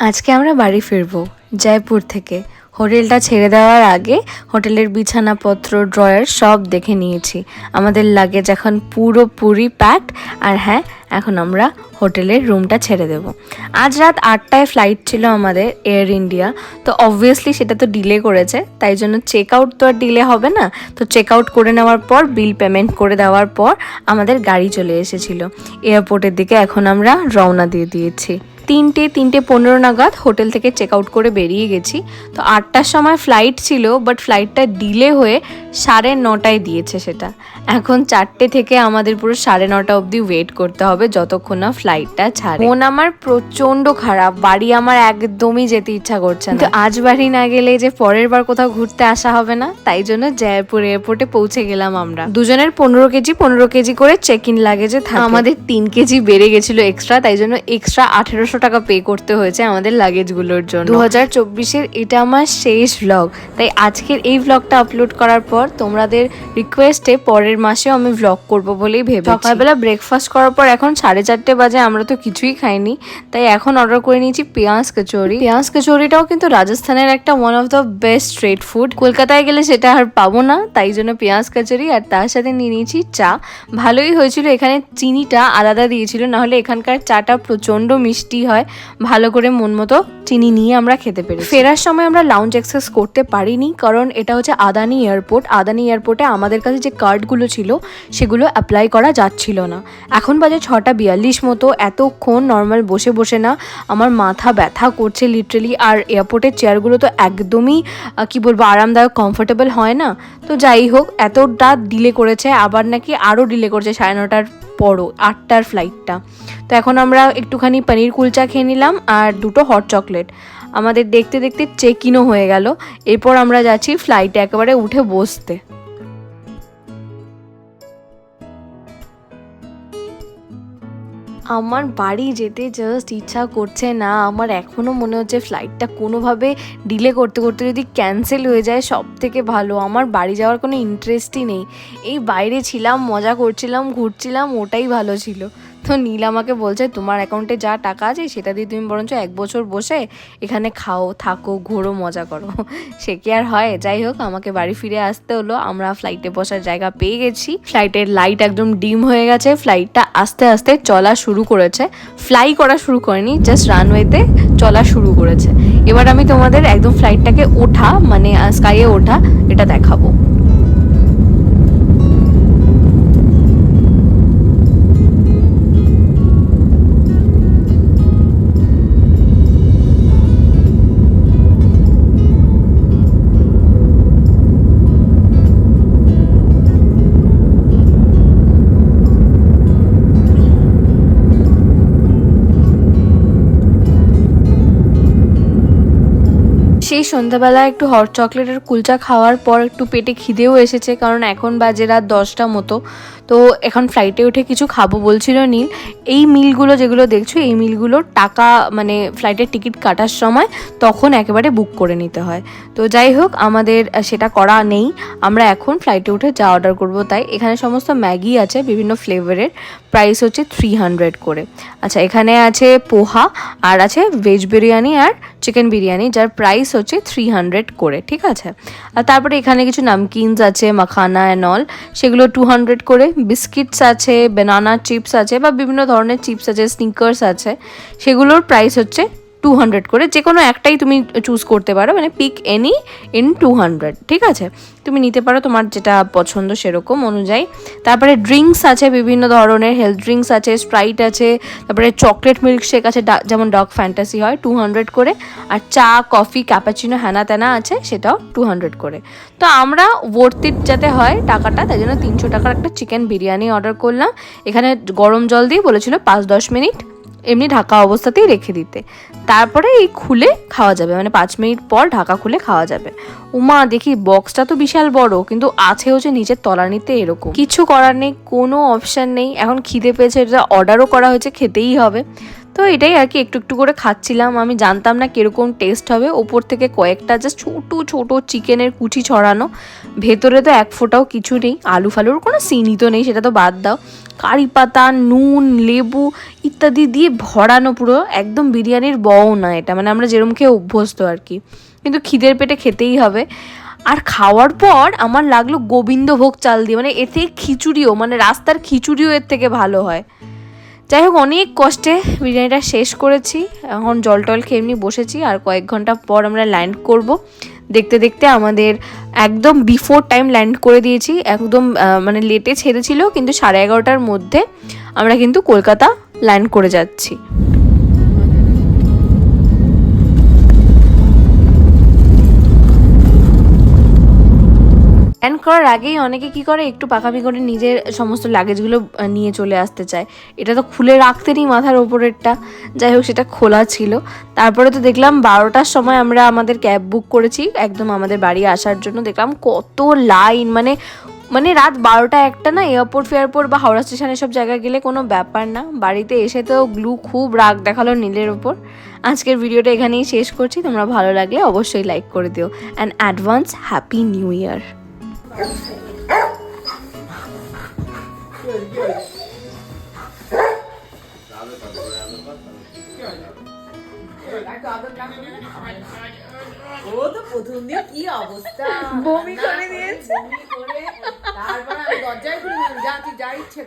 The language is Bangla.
আজকে আমরা বাড়ি ফিরবো জয়পুর থেকে। হোটেলটা ছেড়ে দেওয়ার আগে হোটেলের বিছানাপত্র, ড্রয়ার সব দেখে নিয়েছি। আমাদের লাগেজ এখন পুরোপুরি প্যাকড আর হ্যাঁ এখন আমরা হোটেলের রুমটা ছেড়ে দেব। আজ রাত আটটায় ফ্লাইট ছিল আমাদের এয়ার ইন্ডিয়া, তো অবভিয়াসলি সেটা তো ডিলে করেছে, তাই জন্য চেক আউট তো আর ডিলে হবে না। তো চেক আউট করে নেওয়ার পর বিল পেমেন্ট করে দেওয়ার পর আমাদের গাড়ি চলে এসেছিল। এয়ারপোর্টের দিকে এখন আমরা রওনা দিয়ে দিয়েছি। তিনটে তিনটে পনেরো নাগাদ হোটেল থেকে চেক আউট করে বেরিয়ে গেছি। তো আটটার সময় ফ্লাইট ছিল বাট ফ্লাইটটা ডিলে হয়ে সাড়ে নটায় দিয়েছে সেটা। এখন চারটে থেকে আমাদের পুরো সাড়ে নটা অবধি ওয়েট করতে হবে যতক্ষণ না ফ্লাইটটা ছাড়ে। মন আমার প্রচণ্ড খারাপ বাড়ি আমার একদমই যেতে ইচ্ছা করছে না। তো আজ বাড়ি না গেলে যে পরের বার কোথাও ঘুরতে আসা হবে না তাই জন্য জয়পুর এয়ারপোর্টে পৌঁছে গেলাম আমরা। দুজনের পনেরো কেজি পনেরো কেজি করে চেক ইন লাগেজে থাকে। আমাদের তিন কেজি বেড়ে গেছিল এক্সট্রা তাই জন্য এক্সট্রা আঠেরোশো টাকা পে করতে হয়েছে আমাদের লাগেজগুলোর জন্য। দু হাজার চব্বিশের এটা আমার শেষ ভ্লগ তাই আজকের এই ভ্লগটা আপলোড করার পর তোমাদের রিকোয়েস্টে পরের মাসেও আমি ভ্লগ করব বলেই ভেবে সকালবেলা ব্রেকফাস্ট করার পর এখন সাড়ে চারটে বাজে, আমরা তো কিছুই খাইনি। তাই এখন অর্ডার করে নিয়েছি পেঁয়াজ কচুরি। পেঁয়াজ কচুরিটাও কিন্তু রাজস্থানের একটা one of the best street food কলকাতায় গেলে সেটা আর পাবো না, তাই জন্য পেঁয়াজ কচুরি আর তার সাথে নিয়ে নিয়েছি চা। ভালোই হয়েছিল, এখানে চিনিটা আলাদা দিয়েছিল, নাহলে এখানকার চাটা প্রচণ্ড মিষ্টি হয়, ভালো করে মন মতো চিনি নিয়ে আমরা খেতে পেরেছি। ফেরার সময় আমরা লাউঞ্জ অ্যাক্সেস করতে পারিনি, কারণ এটা হচ্ছে আদানি এয়ারপোর্ট আদানি এয়ারপোর্টে আমাদের কাছে যে কার্ডগুলো ছিল, সেগুলো অ্যাপ্লাই করা যাচ্ছিল না। এখন বাজে ছটা বিয়াল্লিশ মতো, এতক্ষণ নর্মাল বসে বসে না, আমার মাথা ব্যথা করছে লিটারেলি আর এয়ারপোর্টের চেয়ারগুলো তো একদমই কি বলব, আরামদায়ক কমফোর্টেবল হয় না। তো যাই হোক, এতটা ডিলে করেছে, আবার নাকি আরও ডিলে করেছে, সাড়ে নটার পরও আটটার ফ্লাইটটা তো এখন আমরা একটুখানি পনির কুলচা খেয়ে নিলাম আর দুটো হট চকলেট আমাদের দেখতে দেখতে চেক ইনও হয়ে গেল। এরপর আমরা যাচ্ছি ফ্লাইটে একেবারে উঠে বসতে। আমার বাড়ি যেতে জাস্ট ইচ্ছা করছে না। আমার এখনও মনে হচ্ছে ফ্লাইটটা কোনোভাবে ডিলে করতে করতে যদি ক্যান্সেল হয়ে যায় সব থেকে ভালো। আমার বাড়ি যাওয়ার কোনো ইন্টারেস্টই নেই। এই বাইরে ছিলাম, মজা করছিলাম, ঘুরছিলাম, ওটাই ভালো ছিল। তো নীল আমাকে বলছে, তোমার অ্যাকাউন্টে যা টাকা আছে, সেটা দিয়ে তুমি বরঞ্চ এক বছর বসে এখানে খাও, থাকো, ঘোরো, মজা করো। সে কি আর হয়? যাই হোক, আমাকে বাড়ি ফিরে আসতে হলো। আমরা ফ্লাইটে বসার জায়গা পেয়ে গেছি। ফ্লাইটের লাইট একদম ডিম হয়ে গেছে। ফ্লাইটটা আস্তে আস্তে চলা শুরু করেছে। ফ্লাই করা শুরু করেনি জাস্ট রানওয়েতে চলা শুরু করেছে। এবার আমি তোমাদের একদম ফ্লাইটটাকে ওঠা মানে স্কাইয়ে ওঠা, এটা দেখাবো। সেই সন্ধ্যাবেলা একটু হট চকলেটের কুলচা খাওয়ার পর একটু পেটে খিদেও এসেছে, কারণ এখন বাজে রাত দশটা মতো। তো এখন ফ্লাইটে উঠে কিছু খাব বলছিল নীল। এই মিলগুলো যেগুলো দেখছ, এই মিলগুলো টাকা মানে ফ্লাইটের টিকিট কাটার সময় তখন একেবারে বুক করে নিতে হয়। তো যাই হোক, আমাদের সেটা করা নেই। আমরা এখন ফ্লাইটে উঠে যা অর্ডার করব তাই। এখানে সমস্ত ম্যাগি আছে, বিভিন্ন ফ্লেভারের প্রাইস হচ্ছে থ্রি হান্ড্রেড করে। আচ্ছা এখানে আছে পোহা, আর আছে ভেজ বিরিয়ানি আর চিকেন বিরিয়ানি, যার প্রাইস হচ্ছে থ্রি হান্ড্রেড করে, ঠিক আছে? আর তারপরে এখানে কিছু নামকিনস আছে, মাখানা অ্যান্ড অল সেগুলো টু হান্ড্রেড করে। বিস্কিটস আছে বেনানা চিপস আছে বা বিভিন্ন ধরনের চিপস আছে স্নিকার্স আছে, সেগুলোর প্রাইস হচ্ছে টু হান্ড্রেড করে যে কোনো একটাই তুমি চুজ করতে পারো মানে pick any in two hundred ঠিক আছে? তুমি নিতে পারো তোমার যেটা পছন্দ সেরকম অনুযায়ী। তারপরে ড্রিঙ্কস আছে, বিভিন্ন ধরনের হেলথ ড্রিঙ্কস আছে স্প্রাইট আছে, তারপরে চকলেট মিল্কশেক আছে ডা- যেমন ডগ ফ্যান্টাসি হয় টু হান্ড্রেড করে। আর চা কফি ক্যাপাচিনো হ্যানা ত্যানা আছে, সেটাও টু হান্ড্রেড করে। তো আমরা ভর্তির যাতে হয় টাকাটা, তাই জন্য তিনশো টাকার একটা চিকেন বিরিয়ানি অর্ডার করলাম। এখানে গরম জল দিয়ে বলেছিল পাঁচ দশ মিনিট। এমনি ঢাকা অবস্থাতেই রেখে দিতে। তারপরে এই খুলে খাওয়া যাবে। মানে পাঁচ মিনিট পর ঢাকা খুলে খাওয়া যাবে। উমা, দেখি বক্সটা তো বিশাল বড়, কিন্তু আছে হচ্ছে নিচের তলানিতে এরকম। কিছু করার নেই, কোনো অপশান নেই। এখন খিদে পেয়েছে, এটা অর্ডারও করা হয়েছে, খেতেই হবে। তো এটাই আর কি, একটু একটু করে খাচ্ছিলাম। আমি জানতাম না কীরকম টেস্ট হবে। ওপর থেকে কয়েকটা জাস্ট ছোটো ছোটো চিকেনের কুচি ছড়ানো। ভেতরে তো এক ফোঁটাও কিছু নেই। আলু ফালুর কোনো সিনই তো নেই, সেটা তো বাদ দাও। কারি পাতা, নুন, লেবু ইত্যাদি দিয়ে ভরানো পুরো একদম বিরিয়ানির বও না এটা। মানে আমরা যেরকম খেয়ে অভ্যস্ত আর কি। কিন্তু খিদের পেটে খেতেই হবে। আর খাওয়ার পর আমার লাগল গোবিন্দভোগ চাল দিয়ে। মানে এতে খিচুড়িও মানে রাস্তার খিচুড়িও এর থেকে ভালো হয়। যাই হোক, অনেক কষ্টে বিরিয়ানিটা শেষ করেছি। এখন জল টল খেয়ে এমনি বসেছি। আর কয়েক ঘণ্টা পর আমরা ল্যান্ড করব। দেখতে দেখতে আমাদের একদম বিফোর টাইম ল্যান্ড করে দিয়েছি, একদম মানে লেটে ছেড়েছিল, কিন্তু সাড়ে এগারোটার মধ্যে আমরা কিন্তু কলকাতা ল্যান্ড করে যাচ্ছি। ল্যান্ড করার আগেই অনেকে কি করে, একটু পাকামি করে নিজের সমস্ত লাগেজগুলো নিয়ে চলে আসতে চায়। এটা তো খুলে রাখতে নেই মাথার ওপরেরটা। যাই হোক, সেটা খোলা ছিল। তারপরে তো দেখলাম বারোটার সময় আমরা আমাদের ক্যাব বুক করেছি, একদম আমাদের বাড়ি আসার জন্য। দেখলাম কত লাইন মানে মানে রাত বারোটা একটা না, এয়ারপোর্ট, ফেয়ারপোর্ট বা হাওড়া স্টেশন এসব জায়গায় গেলে কোনো ব্যাপার না। বাড়িতে এসে তো গ্লু খুব রাগ দেখাল নীলের ওপর। আজকের ভিডিওটা এখানেই শেষ করছি। তোমরা ভালো লাগলে অবশ্যই লাইক করে দিও। And advance happy new year ও তো প্রথম দিয়ে কি অবস্থা বমি করে দিয়েছে। তারপর আমি দরজায় খুলে যা তুই যা ইচ্ছে